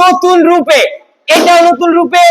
নতুন রূপে, এটাও নতুন রূপে,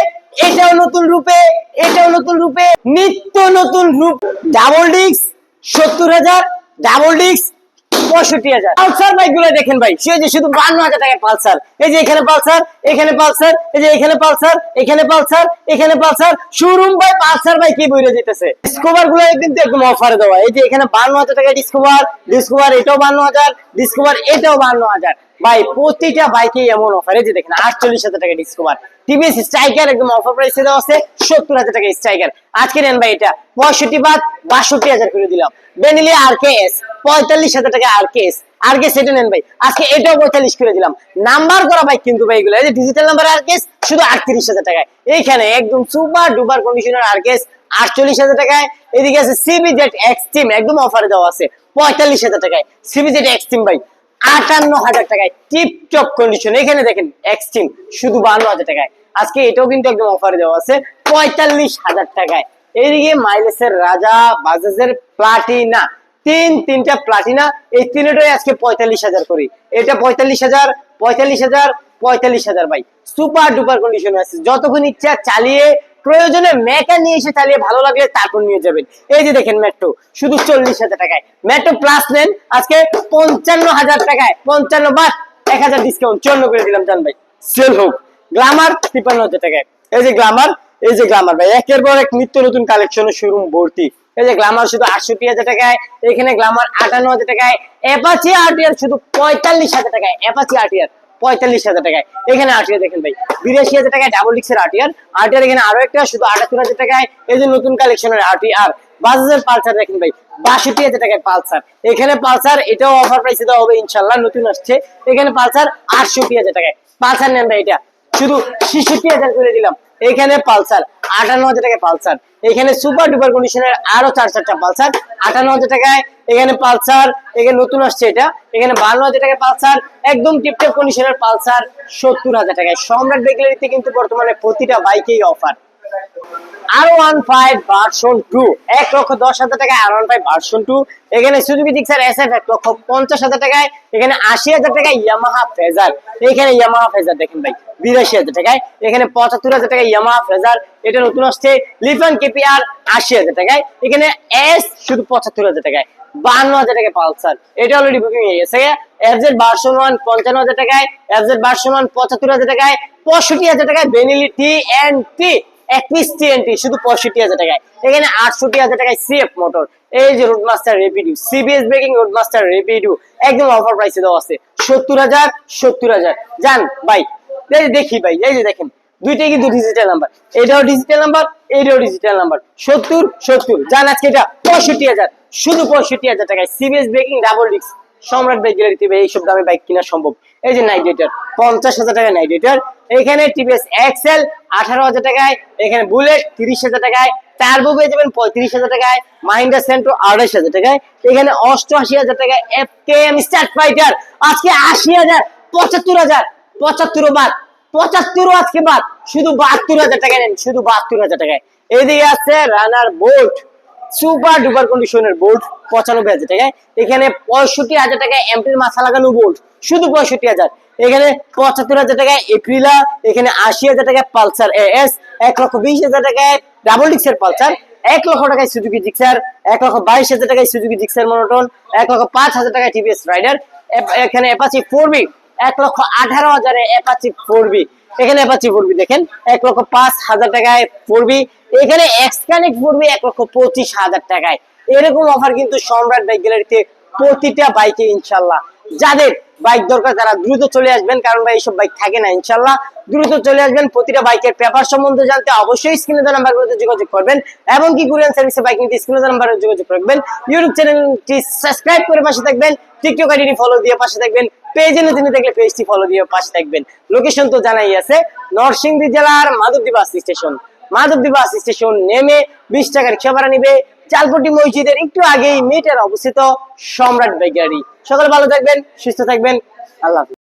এটাও নতুন রূপে, এটাও নতুন রূপে, নিত্য নতুন রূপ। ডাবল ডিক্স সত্তর হাজার ডাবল ডিক্স পঁয়ষট্টি হাজার। পালসার বাইকগুলো দেখেন ভাই, সে যে শুধু বান্ন হাজার টাকা পালসার এই যে এখানে পালসার এখানে পালসার এই যে এখানে পালসার এখানে পালসার এখানে পালসার শোরুম বাই পালসার বাই কি বইরে যেতেছে ডিসকভারগুলো কিন্তু একদম অফারে দেওয়া। এই যে এখানে বান্ন হাজার টাকা ডিসকভার ডিসকভার এটাও বান্ন হাজার ডিসকভার এটাও বান্ন হাজার। ভাই, প্রতিটা বাইকে এমন অফার যে দেখেন, আটচল্লিশ হাজার টাকা ডিসকভার টিভিএস স্ট্রাইকার একদম অফার প্রাইসে দেওয়া আছে, সত্তর হাজার টাকা স্ট্রাইকার আজকে নেন ভাই এটা, পঁয়ষট্টি বাদ বাষট্টি হাজার করে দিলাম। বেনিলি আর কে এস পঁয়তাল্লিশ হাজার টাকা আর কে এস আর সেটা নেন ভাই। আজকে এটাও পঁয়তাল্লিশ করে দিলাম। নাম্বার করা বাইক কিন্তু ভাই এগুলো। এই যে ডিজিটাল নাম্বার আর কেস শুধু আটত্রিশ হাজার টাকায়। এইখানে একদম সুপার ডুপার কন্ডিশনার আর কেস আটচল্লিশ হাজার টাকায়। এদিকে আছে সিবি জেট এক্সট্রিম একদম অফারে দেওয়া আছে। পঁয়তাল্লিশ হাজার টাকায়। সিবি জেট এক্সট্রিম ভাই, আটান্ন হাজার টাকায়। টিপ টপ কন্ডিশন এখানে দেখেন এক্সট্রিম শুধু বান্ন হাজার টাকায়। আজকে এটাও কিন্তু একদম অফারে দেওয়া আছে। পঁয়তাল্লিশ হাজার টাকায়। এইদিকে মাইলেসের রাজা, বাজাজের প্লাটিনা তিন, তিনটা প্লাটিনা এই তিনটাই আজকে পঁয়তাল্লিশ হাজার করি। এটা পঁয়তাল্লিশ হাজার পঁয়তাল্লিশ হাজার পঁয়তাল্লিশ হাজার ভাই। সুপার ডুপার কন্ডিশনে আছে। যতক্ষণ ইচ্ছা চালিয়ে, প্রয়োজনে মেকা নিয়ে এসে চালিয়ে ভালো লাগলে তারপর নিয়ে যাবেন। এই যে দেখেন মেট্রো শুধু চল্লিশ হাজার টাকায়। মেট্রো প্লাস নেন, আজকে পঞ্চান্ন হাজার টাকায়। পঞ্চান্ন বাদ, এক হাজার ডিসকাউন্ট চন্ন করে দিলাম, জান ভাই। সেল হোক। গ্লামার তিপ্পান্ন হাজার টাকায়। এই যে গ্লামার এই যে গ্লামার ভাই, একের পর এক নিত্য নতুন কালেকশনের শোরুম ভর্তি। এই যে গ্লামার শুধু আটষট্টি হাজার টাকায়, এখানে গ্লামার আটান্ন হাজার টাকায় অ্যাপাচি আরটিআর শুধু পঁয়তাল্লিশ হাজার টাকায় অ্যাপাচি আরটিআর পঁয়তাল্লিশ হাজার টাকায়। এখানে আরটিআর দেখেন ভাই, বিরাশি হাজার টাকায় ডাবল ডিক্সের আরটিআর আরটিআর এখানে আরও একটা, শুধু আটাত্তর হাজার টাকায়, এই যে নতুন কালেকশনের আরটিআর বাজাজের পালসার দেখেন ভাই, বাষট্টি হাজার টাকায় পালসার। এখানে পালসার, এটাও অফার প্রাইসে দেওয়া হবে ইনশাল্লাহ নতুন আসছে। এখানে পালসার আটষট্টি হাজার টাকায়। পালসার নেন ভাই এটা। শুধু ছেষট্টি হাজার করে দিলাম। এখানে পালসার, আটান্ন হাজার টাকায় পালসার। এখানে সুপার ডুপার কন্ডিশনের আরও চার চারটা পালসার। আটান্ন হাজার টাকায় এখানে পালসার, এখানে নতুন আসছে এটা। এখানে বান্ন হাজার টাকায় পালসার, একদম টিপটপ কন্ডিশনের পালসার সত্তর হাজার টাকায়। সম্রাট বেগলারিতে কিন্তু বর্তমানে প্রতিটা বাইকেই অফার আর ওয়ান ফাইভ ভার্সন লক্ষ দশ হাজার টাকায় আর ওয়ান ফাইভ এখানে Suzuki Gixxer S F lakh পঞ্চাশ হাজার টাকায়, এখানে আশি হাজার টাকায় ইয়ামাহা ফেজার এখানে ইয়ামাহা ফেজার দেখেন ভাই, বিরাশি হাজার টাকায়। এখানে পঁচাত্তর হাজার টাকায় ইয়ামাহা ফেজার এটা নতুন আসছে লিফান কেপিআর আশি হাজার টাকায়। এখানে এস শুধু পঁচাত্তর হাজার টাকায় বান্ন হাজার টাকায় পালসার। এটা অলরেডি বুকিং হয়ে গেছে। এফজেড ভার্সন ওয়ান পঞ্চান্ন হাজার টাকায় এফজেড ভার্সন ওয়ান পঁচাত্তর হাজার টাকায়, পঁয়ষট্টি হাজার টাকায় বেনিলি টি এন্ড টি শুধু পঁয়ষট্টি হাজার টাকায়। এখানে আটষট্টি হাজার টাকায় সিএফ মোটর এই যে সিবিএস ব্রেকিং একদম অফার প্রাইসে দেওয়া আছে। সত্তর হাজার সত্তর হাজার। যান, ভাই দেখি ভাই, এই যে দেখেন, দুইটাই কিন্তু ডিজিটাল নাম্বার এটাও ডিজিটাল নাম্বার এটাও ডিজিটাল নাম্বার সত্তর সত্তর। যান, আজকে এটা পঁয়ষট্টি হাজার। শুধু পঁয়ষট্টি হাজার টাকায় CBS breaking double disc Samrat bike গ্যালারিতে এইসব দামে বাইক কেনা সম্ভব। এই যে নাইট রেটার পঞ্চাশ হাজার টাকায় নাইট রেটার এখানে টিভিএস এক্সেল আঠারো হাজার টাকায়, এখানে বুলেট তিরিশ হাজার টাকায় টার্বো পেয়ে যাবেন পঁয়ত্রিশ হাজার টাকায় মাহিন্দ্রা সেন্ট্রো আড়াইশ হাজার টাকায়, এখানে অষ্টআশি হাজার টাকায় F K M start fighter আজকে আশি হাজার, পঁচাত্তর হাজার, পঁচাত্তর বাদ। পঁচাত্তর আজকে বাদ, শুধু বাহাত্তর হাজার টাকায় নেন, শুধু বাহাত্তর হাজার টাকায়। এদিকে আছে রানার বোট সুপার ডুপার কন্ডিশনের বোল্ট পঁচানব্বই হাজার টাকায়। এখানে পঁয়ষট্টি হাজার টাকায় এমপির মাথা লাগানো বোল্ট শুধু পঁয়ষট্টি হাজার। এখানে পঁচাত্তর হাজার টাকায় এপ্রিলা এখানে আশি হাজার টাকায় পালসার এস এক লক্ষ বিশ হাজার টাকায় ডাবল ডিক্সের পালসার এক লক্ষ টাকায় সুজুকি জিক্সার এক লক্ষ বাইশ হাজার টাকায় সুজুকি জিক্সার মনোটন এক লক্ষ পাঁচ হাজার টাকায় টিভিএস রাইডার এখানে অ্যাপাচি ফোর বি এক লক্ষ আঠারো হাজারে অ্যাপাচি ফোর বি এখানে অ্যাপাচি ফোর বি দেখেন, এক লক্ষ পাঁচ হাজার টাকায় ফোর বি এখানে এক্স কানেক্ট ফোর বি এক লক্ষ পঁচিশ হাজার টাকায়। এরকম অফার কিন্তু সম্রাট বাইক গ্যালারিতে প্রতিটা বাইকে ইনশাল্লাহ। যাদের বাইক দরকার তারা দ্রুত চলে আসবেন, কারণ ভাই এইসব বাইক থাকে না, ইনশাল্লাহ। দ্রুত চলে আসবেন, প্রতিটা বাইকের পেপার সম্বন্ধে জানতে অবশ্যই স্ক্রিনে দেওয়া নাম্বারগুলোতে যোগাযোগ করবেন এবং কি কুরিয়ান সার্ভিসে বাইক নিতে স্ক্রিনে দেওয়া নাম্বারে যোগাযোগ করবেন ইউটিউব চ্যানেলটি সাবস্ক্রাইব করে পাশে থাকবেন টিকটক আইডি ফলো দিয়ে পাশে থাকবেন পেজে নতুন দেখলে পেজটি ফলো দিয়ে পাশে থাকবেন। লোকেশন তো জানাই আছে, নরসিংদী জেলার Madhabdi bus station Madhabdi bus station নেমে বিশ টাকার খেবারা নিবে। চালপটি মসজিদের একটু আগেই মিটার অবস্থিত সম্রাট বেগারি সকলে ভালো থাকবেন, সুস্থ থাকবেন। আল্লাহ